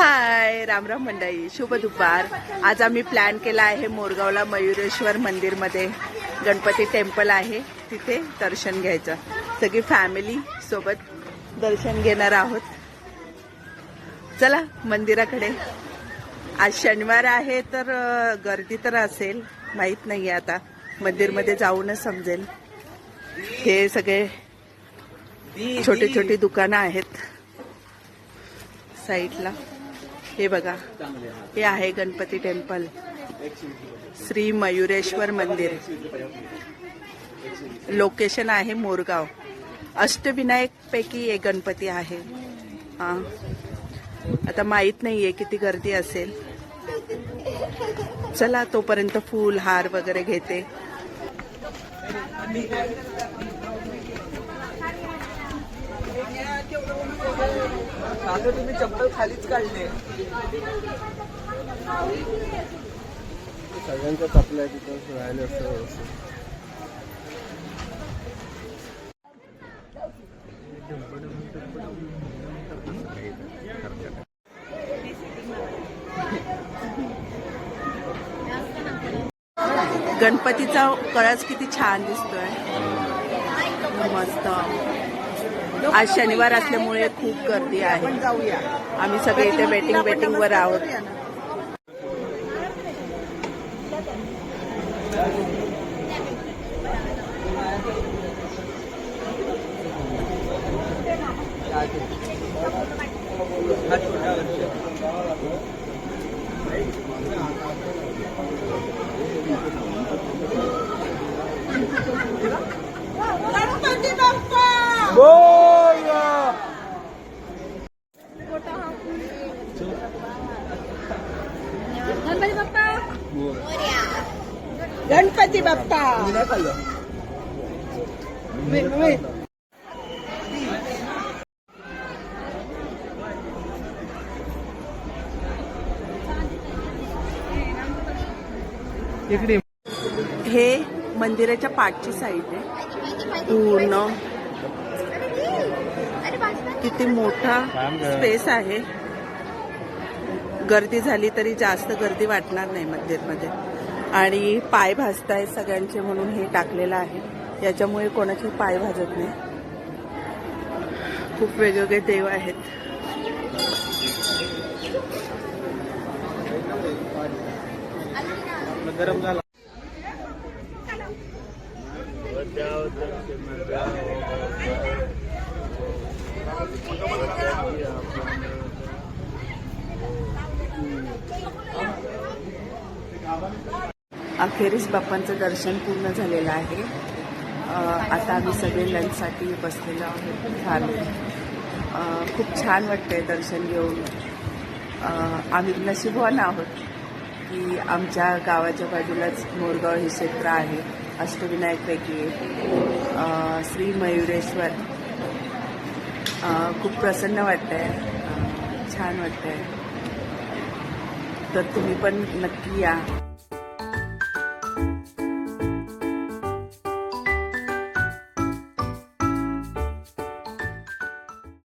हाय रामराम मंडई शुभ दुपार. आज आम्ही प्लॅन केला आहे मोरगावला मयुरेश्वर मंदिरमध्ये. गणपती टेम्पल आहे. तिथे दर्शन घ्यायचं. सगळी फॅमिली सोबत दर्शन घेणार आहोत. चला मंदिराकडे. आज शनिवार आहे तर गर्दी तर असेल. माहीत नाही आता. मंदिरमध्ये जाऊनच समजेल. हे सगळे छोटी छोटी दुकानं आहेत. साईडला. हे बघा. हे आहे गणपती टेम्पल. श्री मयुरेश्वर मंदिर. लोकेशन आहे मोरगाव. अष्टविनायक पैकी एक गणपती आहे. हा. आता माहीत नाहीये किती गर्दी असेल. चला तोपर्यंत फूल हार वगैरे घेते. आता तुम्ही चप्पल खालीच काढले. सगळ्यांच्या चपल्या तिथं राहिले व्यवस्थित. गणपतीचा कळस किती छान दिसतोय. मस्त. आज शनिवार असल्यामुळे खूप गर्दी आहे. आम्ही सगळे इथे वेटिंग वेटिंग वर आहोत हा छोटा वर्ष गणपती बाप्पा गणपती बाप्पा. इकडे. हे मंदिराच्या पाठची साईड आहे. पूर्ण. किती मोठा स्पेस आहे. गर्दी झाली तरी जास्त गर्दी वाटणार नाही मंदिरमध्ये. आणि पाय भाजताय सगळ्यांचे म्हणून हे टाकलेलं आहे. याच्यामुळे कोणाचे पाय भाजत नाही. खूप वेगवेगळे देव आहेत. गरम झाला अखेरीस बाप्पांचं दर्शन पूर्ण झालेलं आहे. आता आम्ही सगळे लंचसाठी बसलेलो आहोत. छान. खूप छान वाटतंय दर्शन घेऊन. आम्ही नशिबवान आहोत की आमच्या गावाच्या बाजूलाच मोरगाव हे क्षेत्र आहे. अष्टविनायकपैकी एक. श्री मयुरेश्वर. खूप प्रसन्न वाटतंय. छान वाटतंय. तर तुम्ही पण नक्की या.